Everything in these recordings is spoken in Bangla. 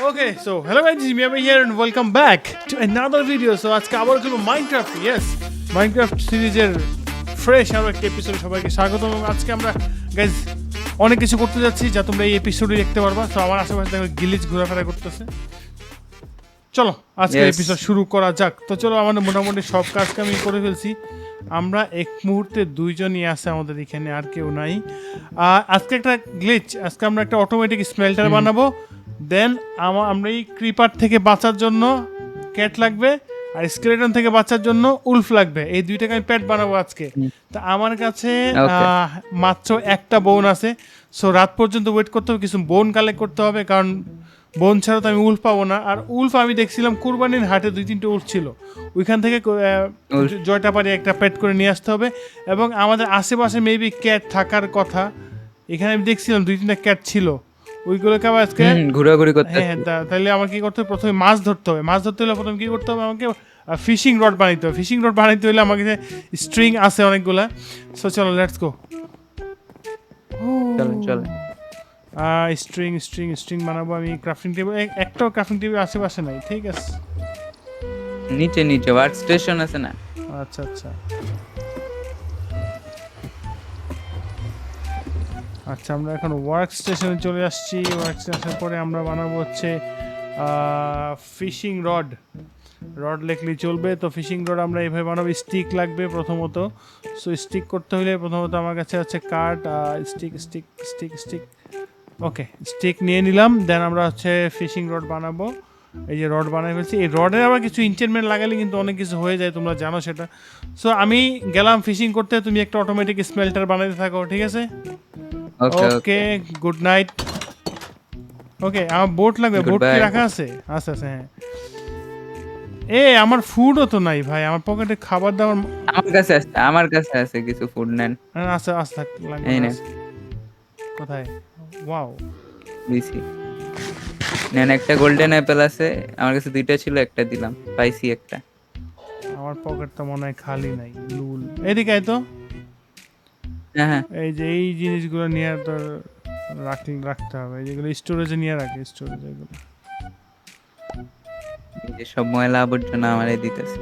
Okay, so hello guys, it's Miyama here and welcome back to another video. So আজকে আবার খেলব মাইনক্রাফট ইয়েস মাইনক্রাফট সিরিজের ফ্রেশ আরও একটা এপিসোডে সবাইকে স্বাগত। এবং আজকে আমরা গাইজ অনেক কিছু করতে যাচ্ছি যা তোমরা এই এপিসোডে দেখতে পারবা। তো আমার আশেপাশে দেখো গিলিজ ঘোরাফেরা করতেছে। চলো আজকে. এপিসোড শুরু করা যাক। তো চলো আমাদের মোটামুটি সব কাজকে আমি করে ফেলছি। আমরা এক মুহূর্তে দুইজনই আছে আমাদের এখানে আর কেউ নাই। আজকে একটা গ্লিচ আজকে আমরা একটা অটোমেটিক স্মেল্টার বানাবো। দেন আমরা এই ক্রিপার থেকে বাঁচার জন্য ক্যাট লাগবে আর স্কেলেটন থেকে বাঁচার জন্য উলফ লাগবে। এই দুইটাকে আমি প্যাট বানাবো আজকে। তা আমার কাছে মাত্র একটা বোন আছে। সো রাত পর্যন্ত ওয়েট করতে হবে কিছু বোন কালেক্ট করতে হবে কারণ বোন ছাড়া তো আমি উলফ পাবো না। আর উলফ আমি দেখছিলাম কুরবানির হাটে দুই তিনটে উলফ ছিল। ওইখান থেকে জয়টা পারি একটা প্যাট করে নিয়ে আসতে হবে। এবং আমাদের আশেপাশে মেবি ক্যাট থাকার কথা এখানে আমি দেখছিলাম দুই তিনটা ক্যাট ছিল। ওইগুলোকে আবার আজকে ঘোরাঘুরি করতে। হ্যাঁ হ্যাঁ, তাহলে আমার কি করতে হবে? প্রথমে মাছ ধরতে হবে। মাছ ধরতে হলে প্রথমে কি করতে হবে? আমাকে ফিশিং রড বানাইতে হবে। ফিশিং রড বানাইতে হলে আমাকে স্ট্রিং আছে অনেকগুলা। সো চলো লেটস গো চলো চলো স্ট্রিং স্ট্রিং স্ট্রিং বানাবো আমি। ক্রাফটিং টেবিল একটাও ক্রাফটিং টেবিল আশেপাশে নাই। ঠিক আছে। নিচে নিচে। ওয়ার্ক স্টেশন আছে না। আচ্ছা আচ্ছা। আচ্ছা আমরা এখন ওয়ার্ক স্টেশনে চলে আসছি। ওয়ার্ক স্টেশন পরে আমরা বানাবো হচ্ছে ফিশিং রড রড লেখলেই চলবে। তো ফিশিং রড আমরা এইভাবে বানাবো। স্টিক লাগবে প্রথমত। সো স্টিক করতে হলে প্রথমত আমার কাছে হচ্ছে কাঠ stick stick stick stick okay stick নিয়ে নিলাম। দেন আমরা হচ্ছে ফিশিং রড বানাবো। এই যে রড বানাই ফেলছি। এই রডের আবার কিছু ইনচেনমেন্ট লাগালে কিন্তু অনেক কিছু হয়ে যায় তোমরা জানো সেটা। সো আমি গেলাম ফিশিং করতে তুমি একটা অটোমেটিক স্মেল্টার বানাইতে থাকো ঠিক আছে? ওকে গুড নাইট ওকে আমার বোট লাগবে বোট কি রাখা আছে? আচ্ছা আচ্ছা হ্যাঁ। এ আমার ফুডও তো নাই ভাই আমার পকেটে খাবার দাবার আমার কাছে আছে আমার কাছে আছে কিছু ফুড নেন। আচ্ছা আচ্ছা লাগবে। কোথায়? ওয়াও দিছি নেন একটা গোল্ডেন অ্যাপেল আছে আমার কাছে দুইটা ছিল একটা দিলাম। পাইছি একটা। আমার পকেট তো মনে হয় খালি নাই লুল এদিকে আয় তো। হ্যাঁ হ্যাঁ। এই যে এই জিনিসগুলো নিয়ে তোর রাখতে রাখতে হবে। যেগুলো স্টোরেজে নিয়ে রাখে স্টোরেজে এগুলো। এই যে সব ময়লা আবর্জনা আমারে দিতেছে।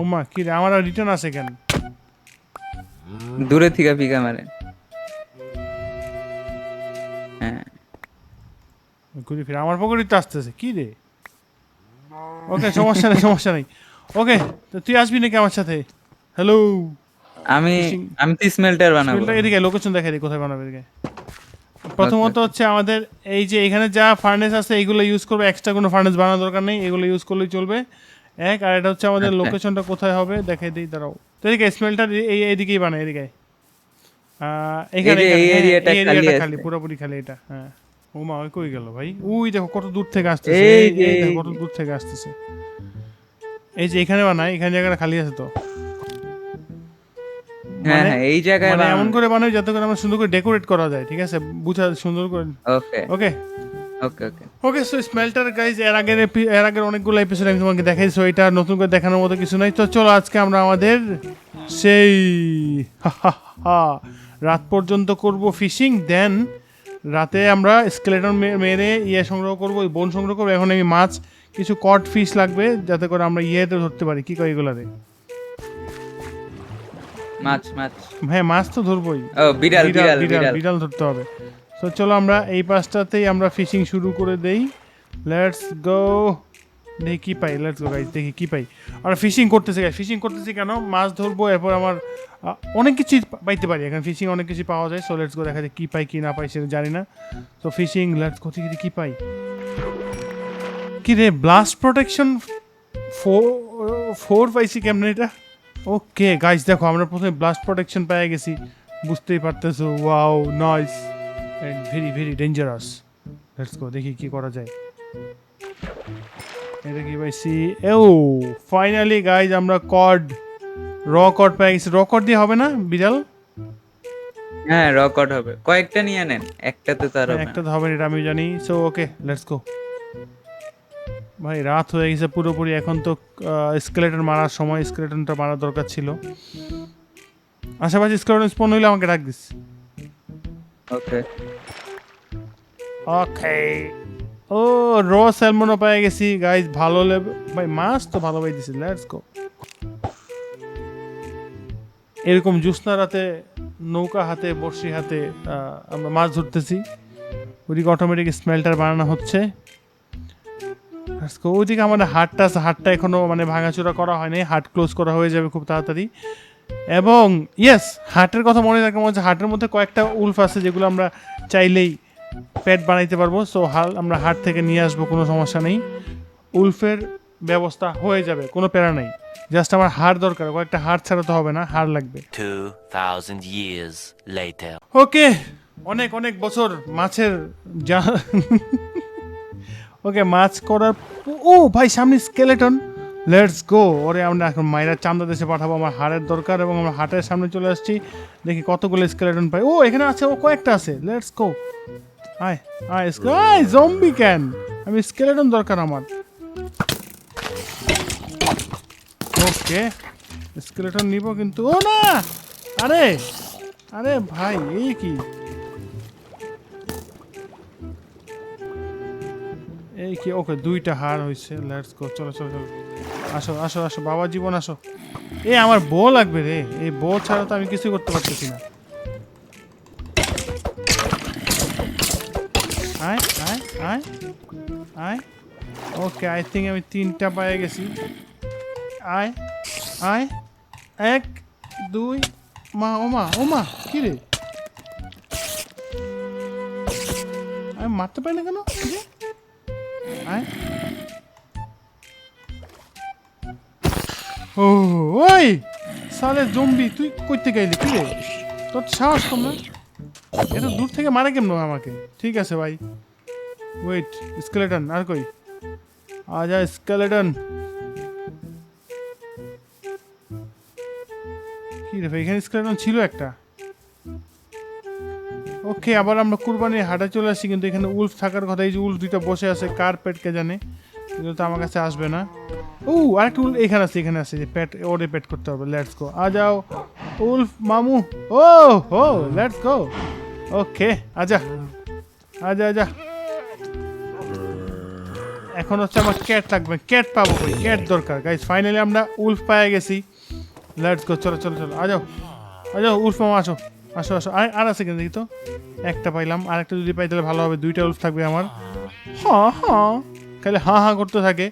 ওমা কি রে আমার রিটার্ন আছে কেন? দূরে থেকে পিকা মারে ঘুরে ফিরে। আমার পকেটে তো আসতেছে। কি রে? ওকে সমস্যা নেই সমস্যা নেই। ওকে তো তুই আসবি নাকি আমার সাথে? হ্যালো আমি আমি তো স্মেল্টার বানাবো। এদিকে লোকেশন দেখা দিই কোথায় বানাবে এদিকে। প্রথমত হচ্ছে আমাদের এই যে এখানে যা ফার্নেস আছে এইগুলো ইউজ করবে। এক্সট্রা কোনো ফার্নেস বানানোর দরকার নেই এগুলো ইউজ করলেই চলবে। এক আর এটা হচ্ছে আমাদের আচ্ছা। লোকেশনটা কোথায় হবে দেখাই দিই দাঁড়াও। তো এদিকে স্মেলটার এই এদিকেই বানায় এদিকে। এখানে এই হ্যাঁ, এরিয়াটা খালি খালি পুরোপুরি খালি এটা হ্যাঁ। ও মা ওই কই গেল ভাই? ওই দেখো কত দূর থেকে আসতেছে এই দেখো কত দূর থেকে আসতেছে। এই যে এখানে বানায় এখানে জায়গাটা খালি আছে তো। হ্যাঁ মানে- হ্যাঁ এই জায়গায় মানে এমন করে বানাই যাতে করে আমরা সুন্দর করে ডেকোরেট করা যায় ঠিক আছে? বুঝা সুন্দর করে। ওকে। ওকে। ওকে ওকে। ওকে সো স্মেল্টার গাইজ এর আগের এর আগের অনেকগুলো এপিসোড আমি তোমাকে দেখাই সো এটা নতুন করে দেখানোর মতো কিছু নাই। তো চলো আজকে আমরা আমাদের সেই রাত পর্যন্ত করব ফিশিং দেন রাতে আমরা স্কেলেটন মেরে ইয়ে সংগ্রহ করব ওই বন সংগ্রহ করব। এখন আমি মাছ কিছু কট ফিশ লাগবে যাতে করে আমরা ইয়েতে ধরতে পারি। কি কয় এগুলাতে মাছ মাছ। হ্যাঁ মাছ তো ধরবোই। বিড়াল বিড়াল বিড়াল ধরতে হবে। তো চলো আমরা এই পাঁচটাতেই আমরা ফিশিং শুরু করে দেই। লেটস গো দেখি কি পাই? লেটস গো গাইজ দেখি, কি পাই? আর ফিশিং করতেছে গাইজ ফিশিং করতেছি কেন? মাছ ধরবো, এরপর আমার অনেক কিছুই পাইতে পারি। এখন ফিশিং অনেক কিছু পাওয়া যায় সো লেটস গো দেখা যায় কি পাই, কি না পাই, সেটা জানি না। তো ফিশিং লেটস গো দেখি কি পাই। কি রে ব্লাস্ট প্রোটেকশন ফোর ফোর পাইছি কেমন এটা? ওকে গাইস দেখো, আমরা প্রথমে ব্লাস্ট প্রোটেকশন পেয়ে গেছি। বুঝতেই পারতেছো wow nice and very very dangerous let's go দেখি, কি করা যায়। এটা কি পাইছি? ও ফাইনালি গাইজ আমরা কড র কড পেয়ে গেছি। র কড দিয়ে হবে না বিড়াল? হ্যাঁ রেকর্ড হবে। কয়েকটা নিয়ে নেন একটাতে তো আর হবে। একটা হবে এটা আমি জানি। সো ওকে লেটস গো ভাই রাত হয়ে গেছে পুরোপুরি। এখন তো স্কেলেটন মারার সময় স্কেলেটনটা মারার দরকার ছিল। আশেপাশে স্কেলেটন স্পন হইলে আমাকে ডাক দিস। ওকে ওকে ও র স্যালমনও পেয়ে গেছি। গাইজ ভালো লেবে ভাই, মাছ তো ভালো পাই দিছি লেটস গো এরকম জ্যোৎস্না রাতে, নৌকা হাতে, বড়শি হাতে আমরা মাছ ধরতেছি। ওইদিকে অটোমেটিক স্মেলটার বানানো হচ্ছে। ওইদিকে আমাদের হাটটা আছে, হাটটা এখনও মানে ভাঙাচোরা করা হয়নি। হাট ক্লোজ করা হয়ে যাবে খুব তাড়াতাড়ি। এবং ইয়েস হাটের কথা মনে রাখা মনে হচ্ছে হাটের মধ্যে কয়েকটা উলফ আছে যেগুলো আমরা চাইলেই পেট বানাইতে পারব সো হাল আমরা হাট থেকে নিয়ে আসব কোনো সমস্যা নেই। উলফের ব্যবস্থা হয়ে যাবে কোনো প্যারা নেই। জাস্ট আমার হাড় দরকার কয়েকটা হাড় ছাড়া তো হবে না হাড় লাগবে। 2,000 years later. ওকে অনেক অনেক বছর মাছের যা ওকে মাছ করার ও ভাই সামনে স্কেলেটন লেটস গো ওরে আমরা এখন মায়েরা চান্দা দেশে পাঠাবো আমার হাড়ের দরকার এবং আমরা হাটের সামনে চলে আসছি। দেখি কতগুলো স্কেলেটন পাই। ও এখানে আছে ও কয়েকটা আছে। লেটস গো আয় আয় আয় জম্বি ক্যান আমি স্কেলেটন দরকার আমার। ওকে স্কেলেটন নিব কিন্তু ও না! আরে আরে ভাই, এই কি? এই কি? ওকে দুইটা হার হয়েছে লেটস গো চলো চলো চলো। আসো আসো আসো, বাবা, জীবন আসো। এ, আমার বউ লাগবে রে। এই বউ ছাড়া তো আমি কিছু করতে পারতেছি না। আয় আয় আয় আয় ওকে আই থিঙ্ক আমি তিনটা পায়ে গেছি। আয় আয় এক, দুই, মা, ও মা ও মা, কি রে? আমি মারতে পারি না কেন? আয় ও, ওই, সালে জম্বি তুই কইতে গেলি কি রে? তোর সাহস কম এটা দূর থেকে মারে কেমন আমাকে? ঠিক আছে ভাই। ওয়েট স্কেলেটন আর কই? আজা স্কেলেটন কি রে ভাই, এখানে স্কেলেটন ছিল একটা? ওকে আবার আমরা কুরবানির হাটে চলে আসছি কিন্তু এখানে উল্ফ থাকার কথা, এই যে উল্ফ দুইটা বসে আছে, কার পেট কে জানে? এগুলো তো আমার কাছে আসবে না। ও, আরেকটা উল্ফ এখানে আছে এখানে আছে, যে পেট ওরে পেট করতে হবে লেটস গো আ যাও। উল্ফ, মামু। ও হো লেটস গো ওকে, আজা। আজা আজা। এখন হচ্ছে আমার ক্যাট লাগবে। ক্যাট পাবো ক্যাট দরকার। গাইজ ফাইনালি আমরা উল্ফ পেয়ে গেছি। লেটস গো চলো চলো চলো। আ যাও আ যাও উল্ফ মামা, আসো। আসো আসো। আর আর আছে কেন দেখি তো। একটা পাইলাম। আর একটা যদি পাই তাহলে ভালো হবে। দুইটা উল্ফ থাকবে আমার। হ্যাঁ হ্যাঁ। খালি হাঁ হাঁ করতে থাকে।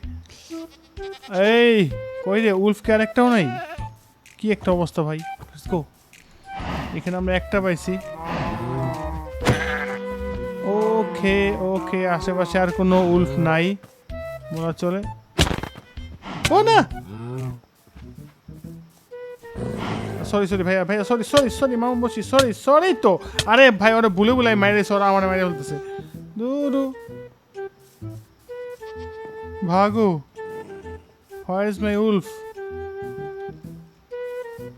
এই, কই রে? উল্ফকে আর একটাও নাই? কি একটা অবস্থা ভাই? Go. এখানে আমরা একটা পাইছি। ওকে ওকে, আশেপাশে আর কোনো উল্ফ নাই। বলা চলে ও না! সরি সরি ভাইয়া ভাইয়া সরি সরি সরি মামু বসি সরি সরি তো। আরে ভাই, ওরা ভুলে ভুলে মাইরে ওরা আমার মাইরে বলতেছে। দুরু ভাগো হোয়ার ইজ মাই উলফ?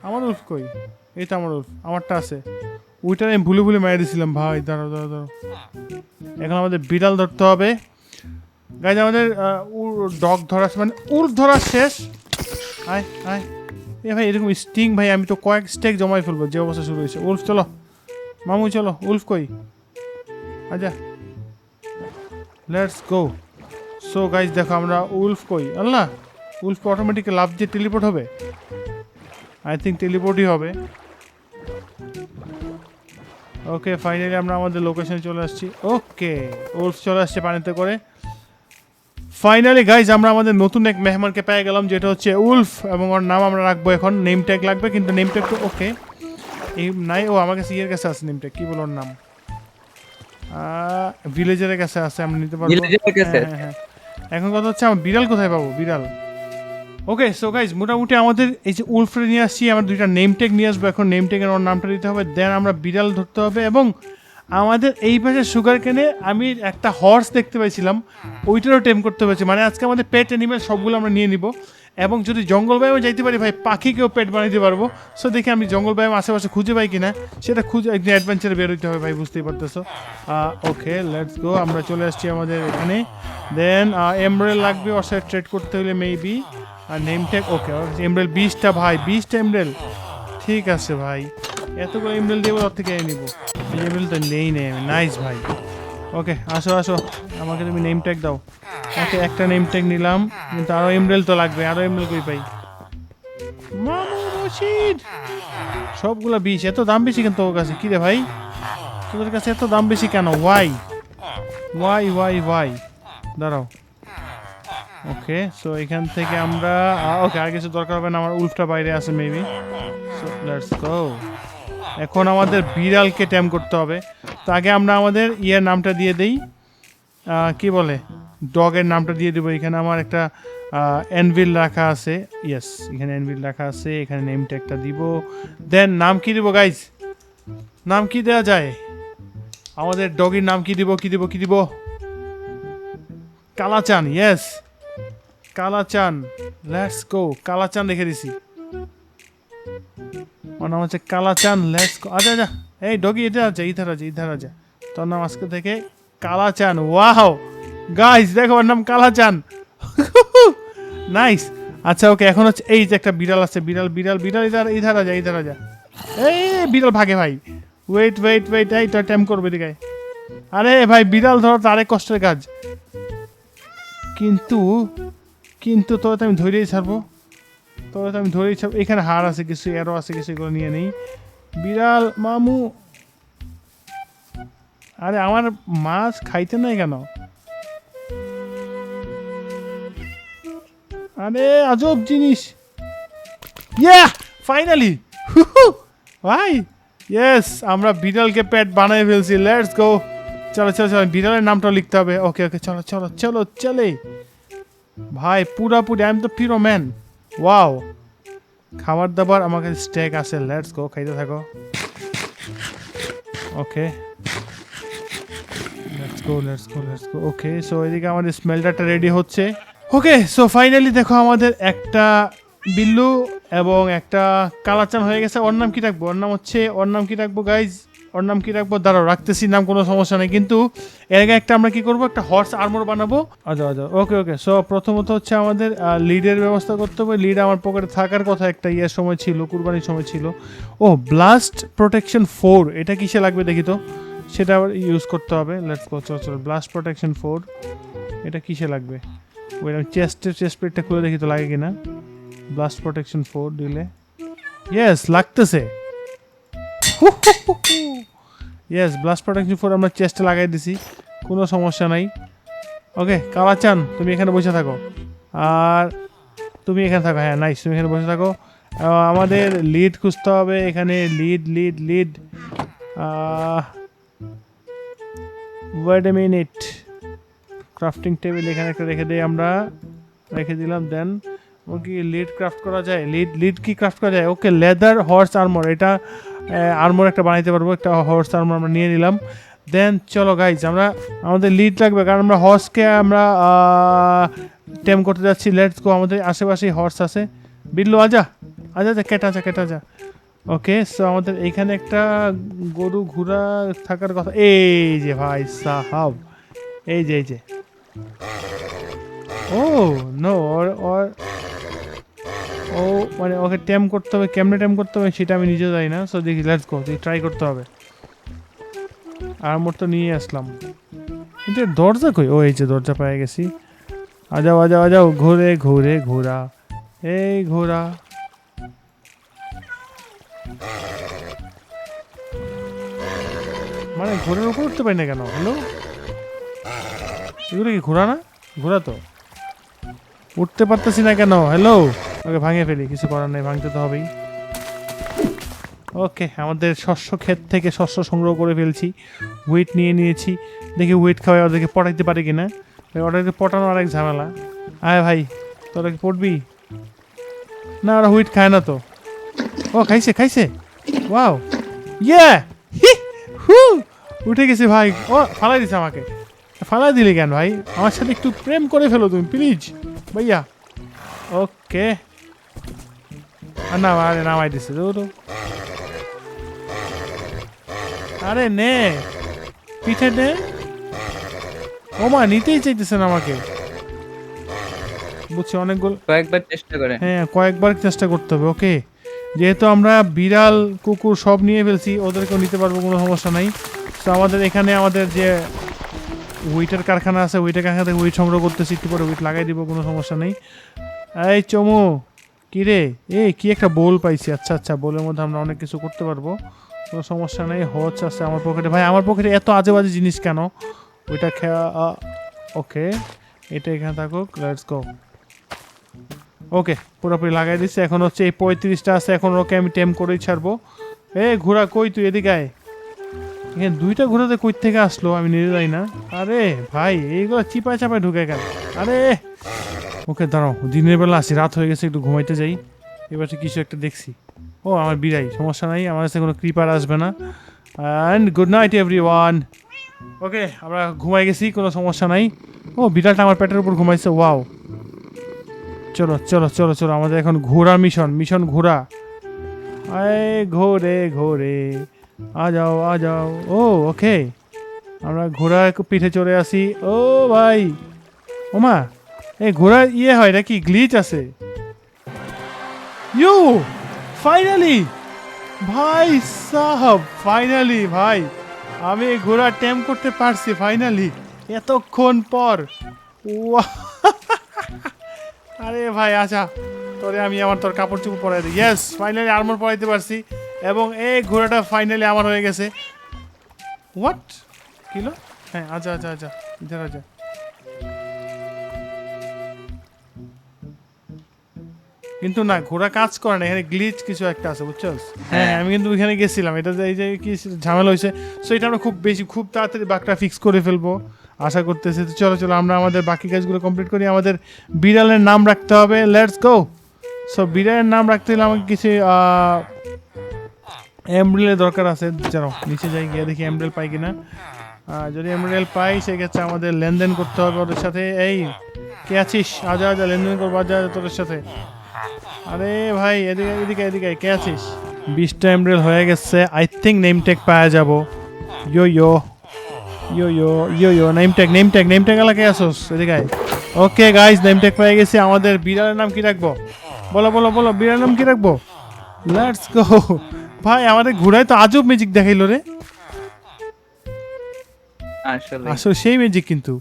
আমার উলফ কই? এই তো আমার উলফ, আমারটা আছে। ওইটা আমি ভুলে ভুলে মাইরে দিয়েছিলাম, ভাই। দাঁড়াও দাঁড়াও দাঁড়াও। এখন আমাদের বিড়াল ধরতে হবে। গাইজ আমাদের ডগ ধরা মানে উল্ফ ধরা শেষ। আয় আয়। এ ভাই, এরকম স্টিং ভাই, আমি তো কয়েক স্টেক জমাই ফেলব, যে অবস্থা শুরু হয়েছে। উল্ফ, চলো। মামু, চলো। উল্ফ কই? আচ্ছা। লেটস গো সো গাইজ দেখো, আমরা উল্ফ কই? আল্লাহ! উল্ফ অটোমেটিক লাভ দিয়ে টেলিপোর্ট হবে? আই থিঙ্ক টেলিপোর্টই হবে। ওকে ফাইনালি আমরা আমাদের লোকেশনে চলে আসছি। ওকে উল্ফ চলে আসছে পানিতে করে। ফাইনালি গাইজ আমরা আমাদের নতুন এক মেহমানকে পেয়ে গেলাম যেটা হচ্ছে উলফ এবং ওর নাম আমরা রাখব এখন নেম ট্যাগ লাগবে কিন্তু নেম ট্যাগ তো ওকে এই নাই ও আমার কাছে ইয়ের কাছে আছে নেম ট্যাগ কি বলো ওর নাম? ভিলেজারের কাছে আছে আমি নিতে পারব? হ্যাঁ, হ্যাঁ, হ্যাঁ। এখন কথা হচ্ছে আমার বিড়াল কোথায় পাবো? বিড়াল। ওকে সো গাইজ মোটামুটি আমাদের এই যে উলফরে নিয়ে আসছি, আমার দুইটা নেম ট্যাগ নিয়ে আসব। এখন নেম ট্যাগের ওর নামটা দিতে হবে দেন আমরা বিড়াল ধরতে হবে, এবং আমাদের এই পাশে সুগার কেনে আমি একটা হর্স দেখতে পাইছিলাম। ওইটারও টেম করতে পেরেছি মানে আজকে আমাদের পেট অ্যানিমেল সবগুলো আমরা নিয়ে নিব। এবং যদি জঙ্গল ব্যায়ামে যাইতে পারি ভাই, পাখিকেও পেট বানাইতে পারব। সো দেখি আমি জঙ্গল ব্যায়াম আশেপাশে খুঁজে পাই কিনা। সেটা খুঁজে একদিন অ্যাডভেঞ্চারে বেরোতে হবে ভাই, বুঝতেই পারতেছো। ওকে লেটস গো আমরা চলে আসছি আমাদের এখানে। দেন এমব্রেল লাগবে, ওর সাথে ট্রেড করতে হলে মেবি আর নেম ট্যাগ ওকে এমব্রেল বিশটা ভাই, বিশটা এমব্রেল ঠিক আছে ভাই, এতগুলো এমব্রেল দিয়ে ওর থেকে নিব। লেভেল তো নেই নেই নাইস ভাই। ওকে আসো আসো, আমাকে তুমি নেম ট্যাগ দাও। ওকে একটা নেম ট্যাগ নিলাম। কিন্তু আরও এমরেল তো লাগবে, আরও এমরেল কই পাই? মামু রশিদ! সবগুলা বিষ, এত দাম বেশি কেন তোর কাছে? কি রে ভাই? তোদের কাছে এত দাম বেশি কেন? ওয়াই ওয়াই ওয়াই ওয়াই দাঁড়াও। ওকে সো এখান থেকে আমরা ওকে আর কিছু দরকার হবে না, আমার উল্ফটা বাইরে আছে মেবি সো লেটস গো এখন আমাদের বিড়ালকে ট্যাম করতে হবে। তো আগে আমরা আমাদের ইয়ের নামটা দিয়ে দেই। কি বলে? ডগের নামটা দিয়ে দেবো। এখানে আমার একটা এনভিল রাখা আছে। ইয়েস এখানে এনভিল রাখা আছে। এখানে নেম ট্যাগটা দিব। দেন নাম কি দিব গাইজ নাম কি দেওয়া যায়? আমাদের ডগির নাম কি দিব কি দিব কি দিব? Kalachan yes Kalachan let's go Kalachan রেখে দিছি। ওর নাম হচ্ছে কালাচান লেটস গো আচ্ছা আচ্ছা। এই ডগি, এটা আছে ইধার আছে ইধার আছে তোর নাম আজকে থেকে কালাচান ওয়াও গাইস দেখো ওর নাম কালাচান নাইস আচ্ছা ওকে এখন হচ্ছে এই যে একটা বিড়াল আছে, বিড়াল বিড়াল বিড়াল ইধার ইধার আছে ইধার আছে এই বিড়াল ভাগে ভাই। ওয়েট ওয়েট ওয়েট এই তো টাইম করবে দিকে আরে ভাই, বিড়াল ধরো তো আরেক কষ্টের কাজ। কিন্তু কিন্তু তোরা তো আমি ধরেই ছাড়বো। তোরা তো আমি ধরেই ছাড়বো। এখানে হাড় আছে কিছু এরো আছে কিছু, এগুলো নিয়ে নেই। বিড়াল, মামু আরে আমার মাছ খাইতে নাই কেন? আরে আজব জিনিস। ইয়া ফাইনালি ভাই ইয়েস আমরা বিড়ালকে প্যাট বানিয়ে ফেলছি লেটস গো চলো চলো চলো, বিড়ালের নামটা লিখতে হবে। ওকে ওকে চলো চলো চলো, চলে। ভাই, পুরাপুরি I am the pyro man wow খাবার দাবার আমার কাছে স্টেক আছে লেটস গো খাইতে থাকো। Okay let's go let's go let's go okay so এদিকে আমাদের স্মেলটারটা রেডি হচ্ছে। ওকে সো ফাইনালি দেখো আমাদের একটা বিল্লু এবং একটা কালাচান হয়ে গেছে। ওর নাম কি রাখব? ওর নাম হচ্ছে, ওর নাম কি রাখব গাইজ ওর নাম কি রাখব? দাঁড়াও, রাখতেছি, নাম কোনো সমস্যা নেই। কিন্তু এর আগে একটা আমরা কি করব? একটা হর্স আর্মর বানাবো। আচ্ছা আচ্ছা ওকে ওকে সো প্রথমত হচ্ছে আমাদের লিডের ব্যবস্থা করতে হবে। লিড আমার পকেটে থাকার কথা একটা ইয়ের সময় ছিল, কুরবানির সময় ছিল। ও ব্লাস্ট প্রোটেকশন ফোর এটা কিসে লাগবে দেখি তো? সেটা আবার ইউজ করতে হবে। লেটস গো চলো ব্লাস্ট প্রোটেকশন ফোর এটা কিসে লাগবে? ওই চেস্টের চেস্ট প্লেটটা খুলে দেখি তো লাগে কিনা। ব্লাস্ট প্রোটেকশন ফোর দিলে। ইয়েস লাগতেছে। ইয়েস ব্লাস্ট প্রোটেকশন ফোর আমরা চেস্টে লাগাই দিছি। কোনো সমস্যা নাই। ওকে কালাচান, তুমি এখানে বসে থাকো। আর তুমি এখানে থাকো হ্যাঁ নাইস তুমি এখানে বসে থাকো। আমাদের লিড খুঁজতে হবে এখানে lead lead lead wait a minute crafting table এখানে একটা রেখে দিই আমরা। রেখে দিলাম দেন কি লিড ক্রাফট করা যায়। লিড লিড কি ক্রাফট করা যায়? ওকে লেদার হর্স আর্মর এটা আর্মর একটা বানাইতে পারব, একটা হর্স আর্মর আমরা নিয়ে নিলাম। দেন চলো গাইজ আমরা, আমাদের লিড লাগবে, কারণ আমরা হর্সকে আমরা টেম করতে যাচ্ছি। লেটস গো আমাদের আশেপাশেই হর্স আছে। বিল্লু আজা আজা আজা কেটা যা কেটা যা। ওকে সো আমাদের এখানে একটা গরু ঘোড়া থাকার কথা। এই যে ভাই সাহাব, এই যে এই যে। ও নো ওর ওর ও মানে ওকে টেম করতে হবে, কেমনে টেম করতে হবে সেটা আমি নিজে জানি না সো দেখি লেটস গো ট্রাই করতে হবে। আর মোট তো নিয়ে আসলাম। কিন্তু দরজা কই? ও, এই যে দরজা পেয়ে গেছি। আজাও আজাও আজাও ঘুরে ঘুরে ঘোরা এই ঘোরা মানে ঘোড়ার উপর উঠতে পারি না কেন? হ্যালো এগুলো কি ঘোড়া না? ঘোড়া তো। উঠতে পারতেছি না কেন? হ্যালো ওকে ভাঙে ফেলি, কিছু করার নেই, ভাঙতে তো হবেই। ওকে আমাদের শস্য ক্ষেত থেকে শস্য সংগ্রহ করে ফেলছি ওয়েট নিয়ে নিয়েছি। দেখি ওয়েট খাওয়াই ওদেরকে পটাইতে পারে কিনা? ওই ওদেরকে পটানো আরেক ঝামেলা। আয় ভাই, তোরা কি পড়বি না, ওরা হুইট খায় না তো। ও খাইছে খাইছে। ওয়াও ইয়ে হু উঠে গেছি ভাই। ও ফালাই দিছে আমাকে। ফালাই দিলি কেন ভাই? আমার সাথে একটু প্রেম করে ফেলো তুমি প্লিজ ভাইয়া। ওকে। না আরে নামাই দিছে দৌড়ো। আরে নে। পিঠে নে। ও মা নিতেই চাইতেছেন আমাকে। বুঝছি অনেকগুলো কয়েকবার চেষ্টা করে। হ্যাঁ কয়েকবার চেষ্টা করতে হবে ওকে। যেহেতু আমরা বিড়াল, কুকুর সব নিয়ে ফেলছি, ওদেরকেও নিতে পারব, কোনো সমস্যা নাই। তো আমাদের এখানে আমাদের যে উইটের কারখানা আছে উইটের কারখানা থেকে উইট সংগ্রহ করতেছি, একটু পরে উইট লাগাই দিব, কোনো সমস্যা নেই। এই চমু, কি রে? এ, কি একটা বোল পাইছি। আচ্ছা আচ্ছা বোলের মধ্যে আমরা অনেক কিছু করতে পারব, কোনো সমস্যা নেই, হচ্ছে আছে আমার পকেটে ভাই, আমার পকেটে এত আজে বাজে জিনিস কেন? ওইটা খেয়া ওকে, এটা এখানে থাকুক লেটস গো ওকে, পুরোপুরি লাগাই দিচ্ছি এখন হচ্ছে এই পঁয়ত্রিশটা আছে, এখন ওকে আমি টেম করেই ছাড়বো। এ, ঘোড়া কই তুই এদিকে আয়। এখানে দুইটা ঘোড়াতে কই থেকে আসলো, আমি নিজে যাই না। আরে ভাই, এইগুলো চিপায় চাপায় ঢুকে গেল। আরে, ওকে দাঁড়াও, দিনের বেলা আসি রাত হয়ে গেছে, একটু ঘুমাইতে যাই। এবার কিছু একটা দেখছি। ও, আমার বিড়াই সমস্যা নাই, আমার কাছে কোনো ক্রিপার আসবে না। And good night everyone okay, আমরা ঘুমাই গেছি, কোনো সমস্যা নাই। ও, বিড়ালটা আমার পেটের উপর ঘুমাইছে ওয়াও চলো চলো চলো চলো, আমাদের এখন ঘোরা মিশন মিশন ঘোরা ঘোরে ঘোরে আ যাও আ যাও। ও, ওকে। আমরা ঘোড়া পিঠে চড়ে আসি। ও, ভাই। ওমা এই ঘোড়া ইয়ে হয় নাকি? গ্লিচ আছে। You, finally! ভাই সাহাব, ফাইনালি, ভাই। আমি ঘোড়া টেম করতে পারছি, ফাইনালি। এতক্ষণ পর। ওয়া আরে ভাই আচ্ছা। তোরে আমি আমার তোর কাপড় চোপড় পরাই দিই। ইয়েস ফাইনালি আর্মর পরাইতে পারছি। এবং এই ঘোড়াটা ফাইনালি আমার হয়ে গেছে। হোয়াট কিলো হ্যাঁ আচ্ছা আচ্ছা আচ্ছা। ইধার আচ্ছা কিন্তু না ঘোড়া কাজ করে না। এখানে গ্লিচ কিছু একটা আছে বুঝছ? হ্যাঁ। আমি কিন্তু ওইখানে গেছিলাম। এটা যে এই যে কি ঝামেলা হয়েছে সো এটা আমরা খুব বেশি খুব তাড়াতাড়ি বাঘটা ফিক্স করে ফেলব। আশা করতেছি তো চলো চলো, আমরা আমাদের বাকি কাজগুলো কমপ্লিট করি। আমাদের বিড়ালের নাম রাখতে হবে। লেটস গো সো বিড়ালের নাম রাখতে হলে আমাকে কিছু এমব্রেলের দরকার আছে। চলো নিচে যাই, গিয়ে দেখি এমব্রেল পাই কিনা। যদি এমব্রেল পাই সেক্ষেত্রে আমাদের লেনদেন করতে হবে ওদের সাথে। এই, কে আছিস? আজা আজা লেনদেন করব, আজা আজা তোদের সাথে। আরে ভাই, এদিকে এদিকে এদিকে, কে আছিস? বিশটা এমব্রেল হয়ে গেছে। আই থিঙ্ক নেম ট্যাগ পাওয়া যাব। Yo yo yo yo yo yo name tag name tag name tag এলাকায় আসোস এদিকে ওকে গাইজ নেম ট্যাগ পেয়ে গেছি আমাদের বিড়ালের নাম কি রাখব? বলো বলো বলো বিড়ালের নাম কি রাখব? লেটস গো ভাই আমাদের ঘোড়ায় তো আজব ম্যাজিক দেখাইলো রে। আসলে আসলে সেই ম্যাজিক কিন্তু।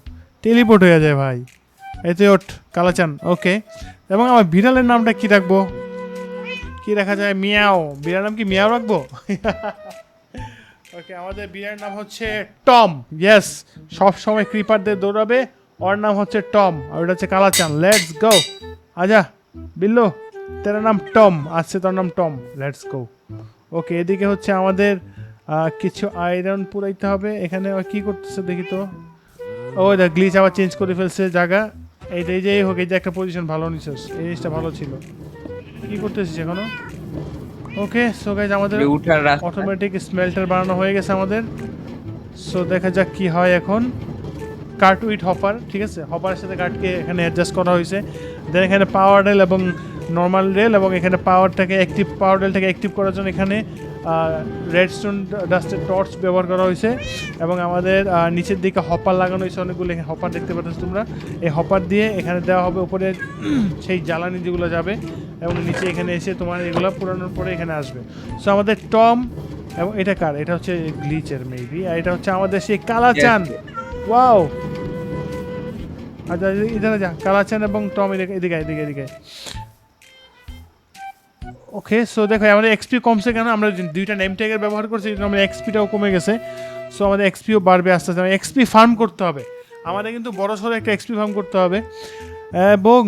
টেলিপোর্ট হয়ে যায় ভাই। এতে ওঠ কালাচান ওকে এবং আমার বিড়ালের নামটা কি রাখব? কি রাখা যায়? মিয়াও। বিড়াল নাম কি মিয়াও রাখব? ওকে আমাদের বিড়ালের নাম হচ্ছে টম ইয়েস সব সময় ক্রিপারদের দৌড়াবে। ওর নাম হচ্ছে টম আর ওটা হচ্ছে কালাচান লেটস গো আজা বিল্লো, তেরা নাম টম আসছে তোর নাম টম লেটস গো ওকে এদিকে হচ্ছে আমাদের কিছু আয়রন পুরাইতে হবে। এখানে ও কি করতেছে দেখি তো? ও দা গ্লিচ আবার চেঞ্জ করে ফেলছে জায়গা। এইটা এই যে, এই হোক, এই যে একটা পজিশন ভালো নিছিস। এই জিনিসটা ভালো ছিল। কি করতেছিস এখনও? ওকে সো গাইজ আমাদের উঠার রাস্তা। অটোমেটিক স্মেল্টার বানানো হয়ে গেছে আমাদের। সো দেখা যাক কি হয় এখন। কার্ট উইথ হপার ঠিক আছে? হপারের সাথে কার্টকে এখানে অ্যাডজাস্ট করা হয়েছে। দেন এখানে পাওয়ার রেল এবং নর্মাল রেল এবং এখানে পাওয়ারটাকে অ্যাক্টিভ পাওয়ার রেলটাকে অ্যাক্টিভ করার জন্য এখানে রেডস্টোন ডাস্টের টর্চ ব্যবহার করা হয়েছে এবং আমাদের নিচের দিকে হপার লাগানো হয়েছে অনেকগুলো এখানে হপার দেখতে পাচ্ছ তোমরা। এই হপার দিয়ে এখানে দেওয়া হবে উপরে সেই জ্বালানি যেগুলো যাবে এবং নিচে এখানে এসে তোমার এগুলো পুরানোর পরে এখানে আসবে। সো আমাদের টম এবং এটা কার? এটা হচ্ছে গ্লিচের মেবি আর এটা হচ্ছে আমাদের সেই কালাচান ওয়াও আচ্ছা এখানে যা কালাচান এবং টম এদিকে এদিকে এদিকে এদিকে। ওকে সো দেখো, আমাদের এক্সপি কমছে কেন? আমরা দুইটা নেম ট্যাগের ব্যবহার করছি আমাদের এক্সপিটাও কমে গেছে। সো আমাদের এক্সপিও বাড়বে আস্তে আস্তে। এক্সপি ফার্ম করতে হবে। আমাদের কিন্তু বড় সড়ো একটা এক্সপি ফার্ম করতে হবে। এবং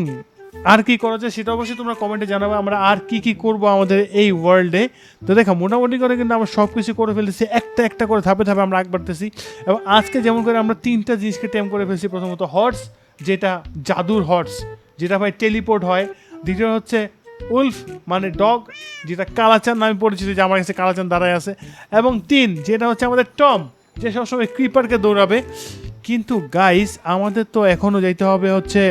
আর কি করা যায় সেটা অবশ্যই তোমরা কমেন্টে জানাবে। আমরা আর কি কি করব আমাদের এই ওয়ার্ল্ডে তো দেখো, মোটামুটি করে কিন্তু আমরা সব কিছু করে ফেলেছি। একটা একটা করে ধাপে ধাপে আমরা আগ বাড়তেছি। এবং আজকে যেমন করে আমরা তিনটা জিনিসকে টেম করে ফেলছি, প্রথমত হর্স যেটা জাদুর হর্স যেটা ভাই টেলিপোর্ট হয়। দ্বিতীয় হচ্ছে উলফ মানে ডগ যেটা কালাচান নামে পরিচিত যে আমার কাছে কালাচান দাঁড়ায় আছে। এবং তিন যেটা হচ্ছে আমাদের টম যে সবসময় ক্রিপারকে দৌড়াবে। কিন্তু গাইস আমাদের তো এখনও যাইতে হবে হচ্ছে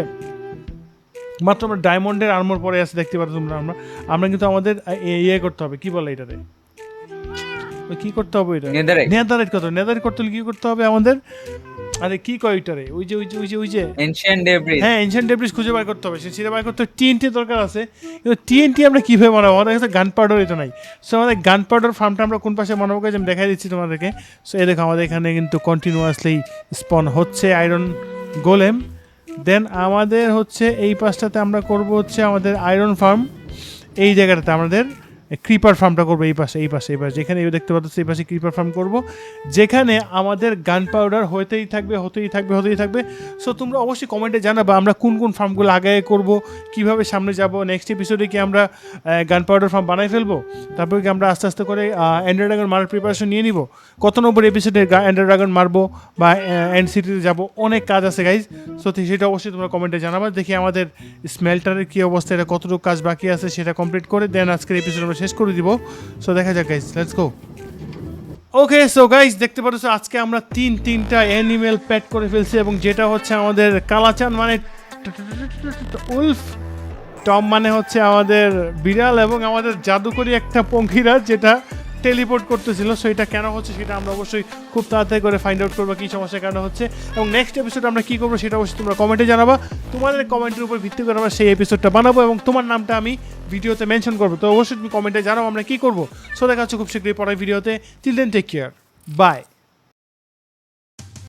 মাত্র আমরা ডায়মন্ডের আর্মর পরে আছে দেখতে পাচ্ছ তোমরা আমরা। আমরা কিন্তু আমাদের ইয়ে করতে হবে কি বলে এটাতে কি করতে হবে এটা? নেদারাইট করতে হবে নেদারাইট করতে হলে কি করতে হবে আমাদের? আরে কি কয় ওইটারে? ওই যে ওই যে ওই যে ওই যে। এনশিয়ান ডেব্রিজ হ্যাঁ এনশিয়ান্ট ডেব্রিজ খুঁজে বার করতে হবে। সেটা বার করতে টিএনটি দরকার আছে। কিন্তু টিএনটি আমরা কীভাবে বানাবো? আমাদের কাছে গান পাউডার তো নাই। সো আমাদের গান পাউডার ফার্মটা আমরা কোন পাশে বানাবো কাজ আমি দেখাই দিচ্ছি তোমাদেরকে। সো এই দেখো আমাদের এখানে কিন্তু কন্টিনিউয়াসলি স্পন হচ্ছে আয়রন গোলেম দেন আমাদের হচ্ছে এই পাশটাতে আমরা করব হচ্ছে আমাদের আয়রন ফার্ম এই জায়গাটাতে আমাদের ক্রিপার ফার্মটা করব, এই পাশে এই পাশে এই পাশে। যেখানে দেখতে পাচ্ছ, এই পাশে ক্রিপার ফার্ম করব। যেখানে আমাদের গান পাউডার হতেই থাকবে হতেই থাকবে হতেই থাকবে। সো তোমরা অবশ্যই কমেন্টে জানাবা আমরা কোন কোন ফার্মগুলো আগে করব, কীভাবে সামনে যাব নেক্সট এপিসোডে কি আমরা গান পাউডার ফার্ম বানাই ফেলব? তারপরে কি আমরা আস্তে আস্তে করে অ্যান্ড্রয়েড ড্রাগন মারার প্রিপারেশন নিয়ে নিব? কত নম্বর এপিসোডে অ্যান্ড্রয়েড ড্রাগন মারবো বা এন্ড সিটিতে যাব? অনেক কাজ আছে গাইজ সো সেটা অবশ্যই তোমরা কমেন্টে জানাবা। দেখি আমাদের স্মেলটারের কী অবস্থা, এটা কতটুকু কাজ বাকি আছে, সেটা কমপ্লিট করে দেন আজকের এপিসোড আমরা শেষ করে দিব। সো দেখা যাক guys let's go okay so guys দেখতে পাচ্ছ, আজকে আমরা তিন তিনটা অ্যানিমেল প্যাট করে ফেলছি এবং যেটা হচ্ছে আমাদের কালাচান মানে উলফ, টম মানে হচ্ছে আমাদের বিড়াল এবং আমাদের জাদুকরি একটা পঙ্খিরা যেটা টেলিপোর্ট করতেছিল। সো এটা কেন হচ্ছে সেটা আমরা অবশ্যই খুব তাড়াতাড়ি করে ফাইন্ড আউট করব, কী সমস্যা, কেন হচ্ছে এবং নেক্সট এপিসোড আমরা কী করব সেটা অবশ্যই তোমরা কমেন্টে জানাবা। তোমাদের কমেন্টের উপর ভিত্তি করে আমরা সেই এপিসোডটা বানাবো এবং তোমার নামটা আমি ভিডিওতে মেনশন করব, তো অবশ্যই তুমি কমেন্টে জানাও আমরা কী করব। সো দেখা হচ্ছে খুব শীঘ্রই পরের ভিডিওতে। Till then take care bye